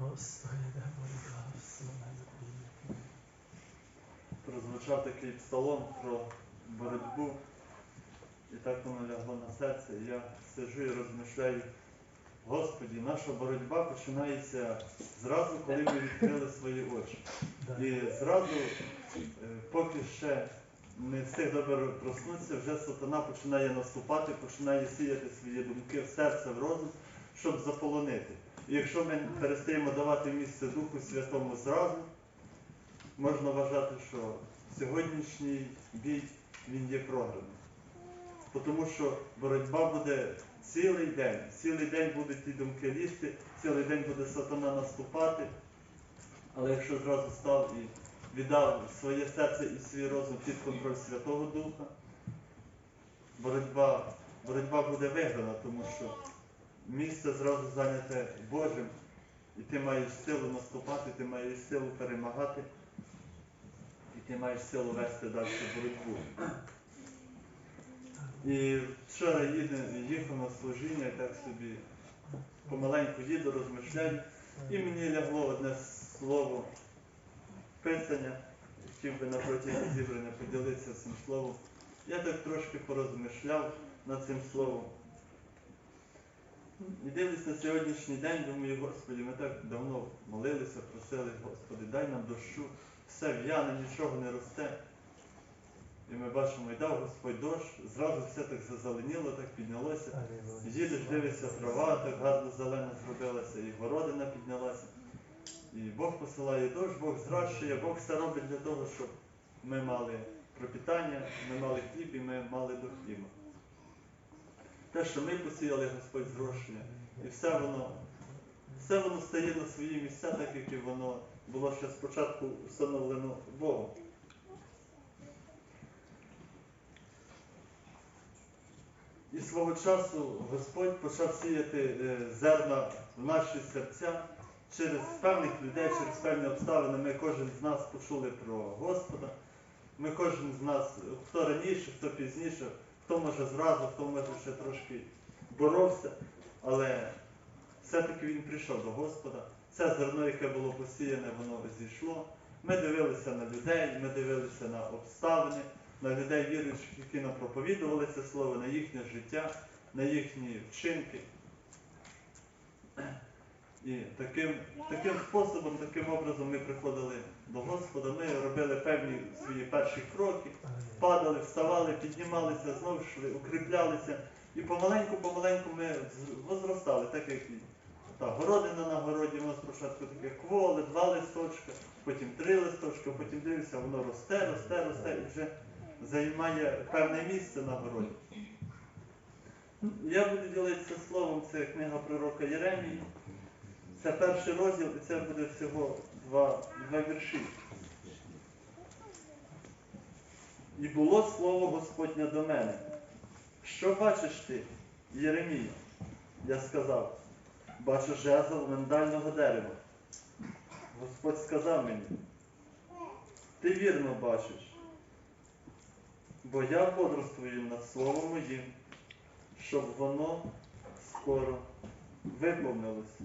Господи, дай Боже благослови прозвучав такий псалом про боротьбу, і так воно лягло на серце. Я сиджу і розмишляю, Господі, наша боротьба починається зразу, коли ми відкрили свої очі. І зразу, е, поки ще не встиг добре проснутися, вже сатана починає наступати, починає сіяти свої думки в серце, в розум, щоб заполонити. І якщо ми перестаємо давати місце Духу Святому зразу, можна вважати, що сьогоднішній бій він є програний. Тому що боротьба буде цілий день, цілий день будуть ті думки лізти, цілий день буде сатана наступати. Але якщо зразу став і віддав своє серце і свій розум під контроль Святого Духа, боротьба, боротьба буде виграна, тому що місце зразу зайняте Божим, і ти маєш силу наступати, ти маєш силу перемагати, і ти маєш силу вести далі боротьбу. І вчора їхав на служіння, так собі помаленьку їду, розмишляю, і мені лягло одне слово писання. Хотів би на протязі зібрання поділитися цим словом. Я так трошки порозмишляв над цим словом. І дивлюсь на сьогоднішній день, думаю, Господи, ми так давно молилися, просили, Господи, дай нам дощу, все в'яне, нічого не росте. І ми бачимо, і дав Господь дощ, зразу все так зазеленіло, так піднялося. Їдеш, дивишся, трава так гарно зелена зробилася, і городина піднялася. І Бог посилає дощ, Бог зращує, Бог все робить для того, щоб ми мали пропітання, ми мали хліб і ми мали до хліба. Те, що ми посіяли, Господь зрощує. І все воно, все воно стає на свої місця, так як воно було ще спочатку встановлено Богом. І свого часу Господь почав сіяти е, зерна в наші серця через певних людей, через певні обставини. Ми кожен з нас почули про Господа. Ми кожен з нас, хто раніше, хто пізніше, хто може зразу, хто може ще трошки боровся, але все-таки він прийшов до Господа. Це зерно, яке було посіяне, воно зійшло. Ми дивилися на людей, ми дивилися на обставини, на людей віруючих, які нам проповідували це слово, на їхнє життя, на їхні вчинки. І таким, таким способом, таким образом ми приходили до Господа, ми робили певні свої перші кроки, падали, вставали, піднімалися, знову йшли, укріплялися. І помаленьку-помаленьку ми возростали, так як та городина на городі, у нас спочатку таке кволи, два листочка, потім три листочка, потім дивишся, воно росте, росте, росте і вже займає певне місце на городі. Я буду ділитися словом, це книга пророка Єремії. Це перший розділ, і це буде всього два, два вірші. І було слово Господнє до мене. Що бачиш ти, Єремія? Я сказав, бачу жезл миндального дерева. Господь сказав мені, ти вірно бачиш, бо я бодрствую над словом моїм, щоб воно скоро виповнилося.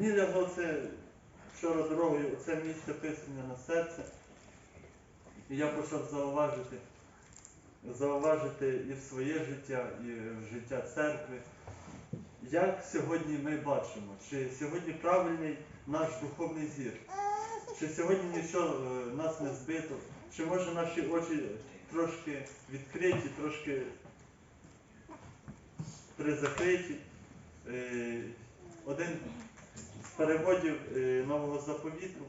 Мені лягло це вчора дорогою, оце місце писання на серце. І я почав зауважити, зауважити і в своє життя, і в життя церкви. Як сьогодні ми бачимо, чи сьогодні правильний наш духовний зір, чи сьогодні нічого е, нас не збито, чи може наші очі трошки відкриті, трошки призакриті. Е, Один переводів е, нового заповіту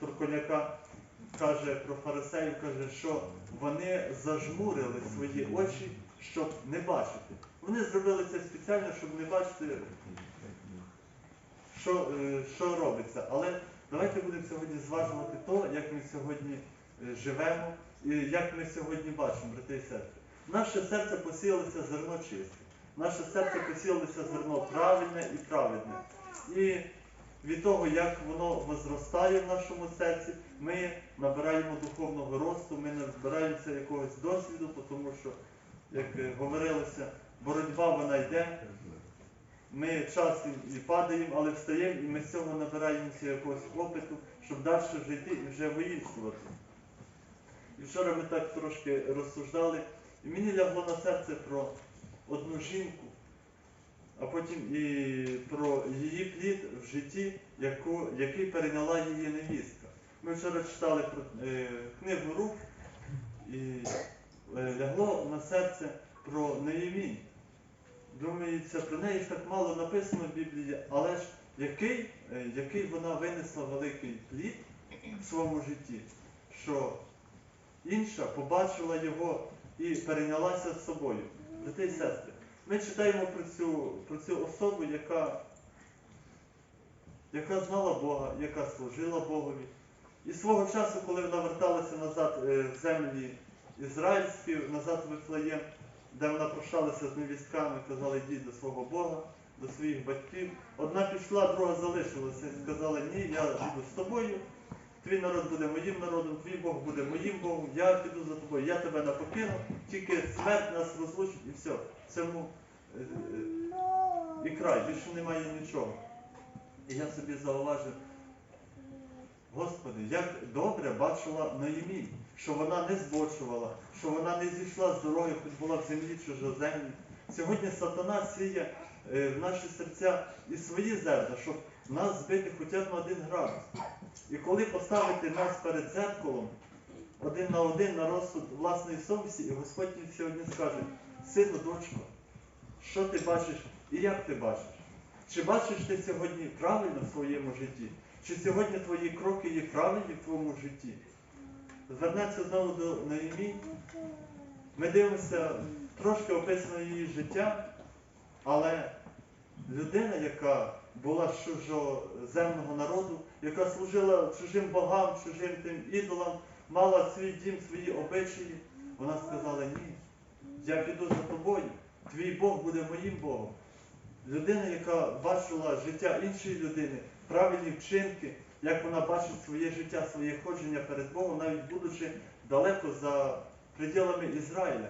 Турконяка каже про фарисеїв, каже, що вони зажмурили свої очі, щоб не бачити. Вони зробили це спеціально, щоб не бачити, що, е, що робиться. Але давайте будемо сьогодні зважувати то, як ми сьогодні е, живемо і як ми сьогодні бачимо, брати і сестри. Наше серце посіялося зерно чисте. Наше серце посіялося зерно правильне і праведне. І від того, як воно возростає в нашому серці, ми набираємо духовного росту, ми набираємося якогось досвіду, тому що як е, говорилося, боротьба вона йде. Ми часом і падаємо, але встаємо, і ми з цього набираємося якогось опиту, щоб далі жити і вже воїнствувати. І вчора ми так трошки розсуждали, і мені лягло на серце про одну жінку, а потім і про її плід в житті, яку, який перейняла її невістка. Ми вчора читали про е, книгу Рук, і е, лягло на серце про Неємінь. Думається, про неї так мало написано в Біблії, але ж який, е, який вона винесла великий плід в своєму житті, що інша побачила його і перейнялася з собою. Брати і сестри, ми читаємо про цю, про цю особу, яка, яка знала Бога, яка служила Богові. І свого часу, коли вона верталася назад е, в землі ізраїльські, назад в Вифлеєм, де вона прощалася з невістками, казала, йдіть до свого Бога, до своїх батьків. Одна пішла, друга залишилася і сказала, ні, я піду з тобою, твій народ буде моїм народом, твій Бог буде моїм Богом, я піду за тобою, я тебе не покину, тільки смерть нас розлучить і все. Цьому е, е, і край, більше немає нічого. І я собі зауважив, Господи, як добре бачила Наїмі, що вона не збочувала, що вона не зійшла з дороги, хоч була в землі чужоземній. Сьогодні сатана сіє е, в наші серця і свої зерна, щоб нас збити хоча б на один градус. І коли поставити нас перед зеркалом, один на один на розсуд власної совісті, і Господь сьогодні скаже, сину, дочко, що ти бачиш і як ти бачиш? Чи бачиш ти сьогодні правильно в своєму житті? Чи сьогодні твої кроки є правильні в твоєму житті? Звернеться знову до Наїмі. Ми дивимося трошки описано її життя, але людина, яка була з чужоземного народу, яка служила чужим богам, чужим тим ідолам, мала свій дім, свої обичаї, вона сказала, ні, я піду за тобою, твій Бог буде моїм Богом. Людина, яка бачила життя іншої людини, правильні вчинки, як вона бачить своє життя, своє ходження перед Богом, навіть будучи далеко за пределами Ізраїля.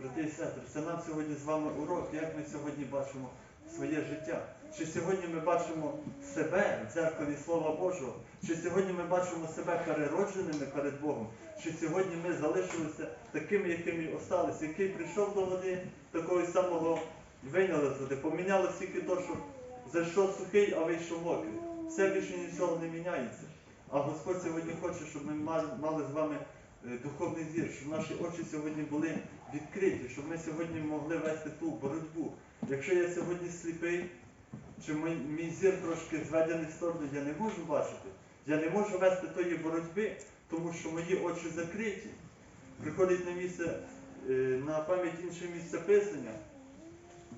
Брати і сестри, це нам сьогодні з вами урок, як ми сьогодні бачимо своє життя. Чи сьогодні ми бачимо себе в дзеркалі Слова Божого, чи сьогодні ми бачимо себе переродженими перед Богом, чи сьогодні ми залишилися такими, якими осталися, який прийшов до води, такого самого вийняли з поміняли тільки то, що зайшов сухий, а вийшов мокрий. Все більше нічого не міняється. А Господь сьогодні хоче, щоб ми мали мали з вами е, духовний зір, щоб наші очі сьогодні були відкриті, щоб ми сьогодні могли вести ту боротьбу. Якщо я сьогодні сліпий, чи мій, мій зір трошки зведений в сторону, я не можу бачити. Я не можу вести тої боротьби, тому що мої очі закриті. Приходить на місце, е, на пам'ять інше місце писання,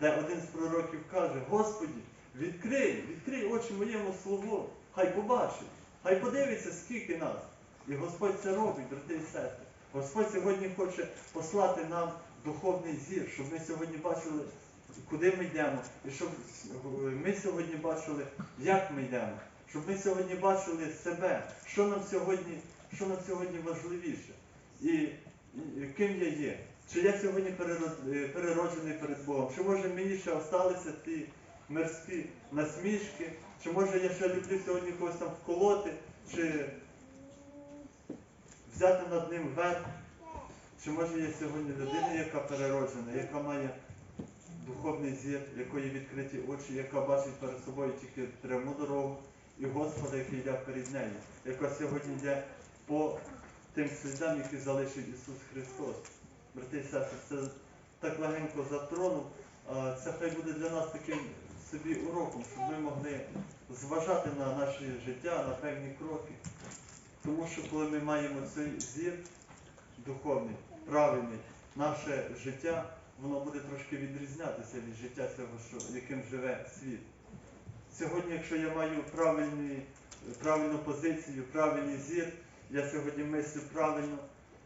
де один з пророків каже, Господі, відкрий, відкрий очі моєму слову, хай побачить, хай подивиться, скільки нас. І Господь це робить, брати і сестри. Господь сьогодні хоче послати нам духовний зір, щоб ми сьогодні бачили, куди ми йдемо, і щоб ми сьогодні бачили, як ми йдемо, щоб ми сьогодні бачили себе, що нам сьогодні, що нам сьогодні важливіше, і, ким я є. Чи я сьогодні е, перероджений перед Богом? Чи може мені ще залишилися ті мирські насмішки? Чи може я ще люблю сьогодні когось там вколоти? Чи взяти над ним верх? Чи може є сьогодні людина, яка перероджена, яка має духовний зір, якої відкриті очі, яка бачить перед собою тільки пряму дорогу і Господа, який йде перед нею, яка сьогодні йде по тим слідам, які залишив Ісус Христос. Брати і сестри, це так легенько затронув. Це хай буде для нас таким собі уроком, щоб ми могли зважати на наше життя, на певні кроки. Тому що коли ми маємо цей зір духовний, правильний, наше життя, воно буде трошки відрізнятися від життя цього, що, яким живе світ. Сьогодні, якщо я маю правильну позицію, правильний зір, я сьогодні мислю правильно,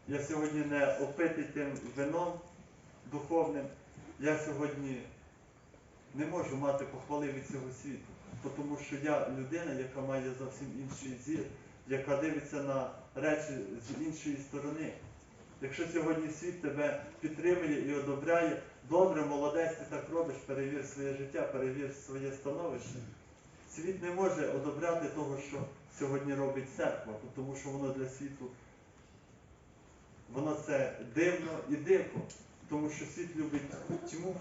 я сьогодні не опитий тим вином духовним, я сьогодні не можу мати похвали від цього світу, тому що я людина, яка має зовсім інший зір, яка дивиться на речі з іншої сторони. Якщо сьогодні світ тебе підтримує і одобряє, добре, молодець, ти так робиш, перевір своє життя, перевір своє становище. Світ не може одобряти того, що сьогодні робить церква, тому що воно для світу, воно це дивно і дико, тому що світ любить тьму,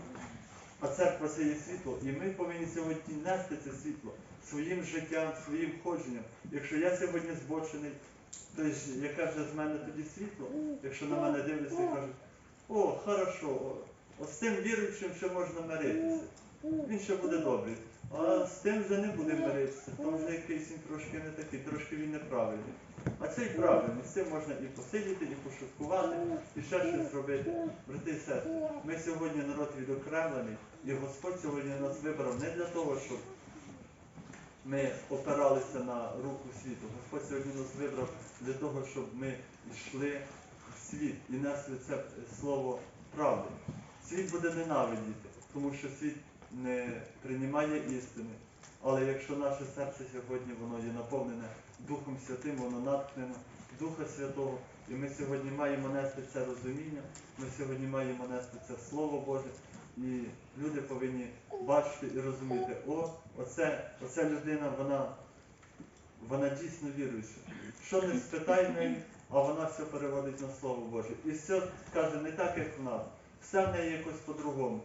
а церква це є світло. І ми повинні сьогодні нести це світло своїм життям, своїм ходженням. Якщо я сьогодні збочений, то ж яке вже з мене тоді світло, якщо на мене дивляться і кажуть, о, хорошо, о, з тим віруючим ще можна миритися. Він ще буде добрий. А з тим вже не буде миритися. Там вже якийсь він трошки не такий, трошки він неправильний. А цей правильний, з цим можна і посидіти, і пошуткувати, і ще щось зробити. Брати і сестри, ми сьогодні народ відокремлений, і Господь сьогодні нас вибрав не для того, щоб ми опиралися на руку світу. Господь сьогодні нас вибрав для того, щоб ми йшли в світ і несли це слово правди. Світ буде ненавидіти, тому що світ не приймає істини. Але якщо наше серце сьогодні воно є наповнене Духом Святим, воно наткнено Духа Святого, і ми сьогодні маємо нести це розуміння, ми сьогодні маємо нести це Слово Боже, і люди повинні бачити і розуміти, о, оце, оця людина, вона, вона дійсно віруюча. Що не спитай неї, а вона все переводить на Слово Боже. І все каже не так, як в нас. Все в неї якось по-другому.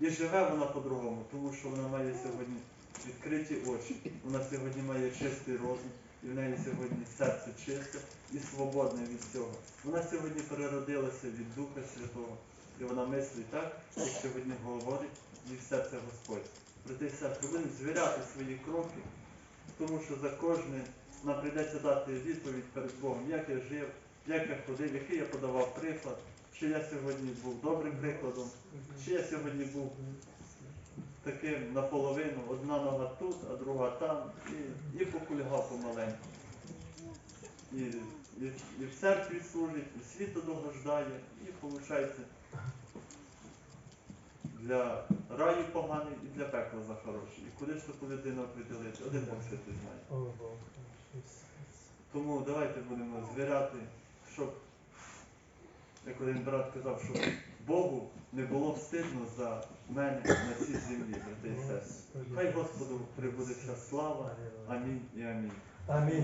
І живе вона по-другому, тому що вона має сьогодні відкриті очі. Вона сьогодні має чистий розум, і в неї сьогодні серце чисте і свободне від цього. Вона сьогодні переродилася від Духа Святого, і вона мислить так, як сьогодні говорить їй серце Господь. Брати і сестри, будемо звіряти свої кроки, тому що за кожне нам прийдеться дати відповідь перед Богом, як я жив, як я ходив, який я подавав приклад, чи я сьогодні був добрим прикладом, чи я сьогодні був таким наполовину, одна нога тут, а друга там, і, і покульгав помаленьку. І, і, і в церкві служить, і світу догождає, і виходить для раю поганий і для пекла за хороший. І куди ж таку людину определити? Один Бог святий знає. Тому давайте будемо звіряти, щоб, як один брат казав, щоб Богу не було встидно за мене на цій землі, брати і сестри. Хай Господу прибуде вся слава. Амінь і амінь. Амінь.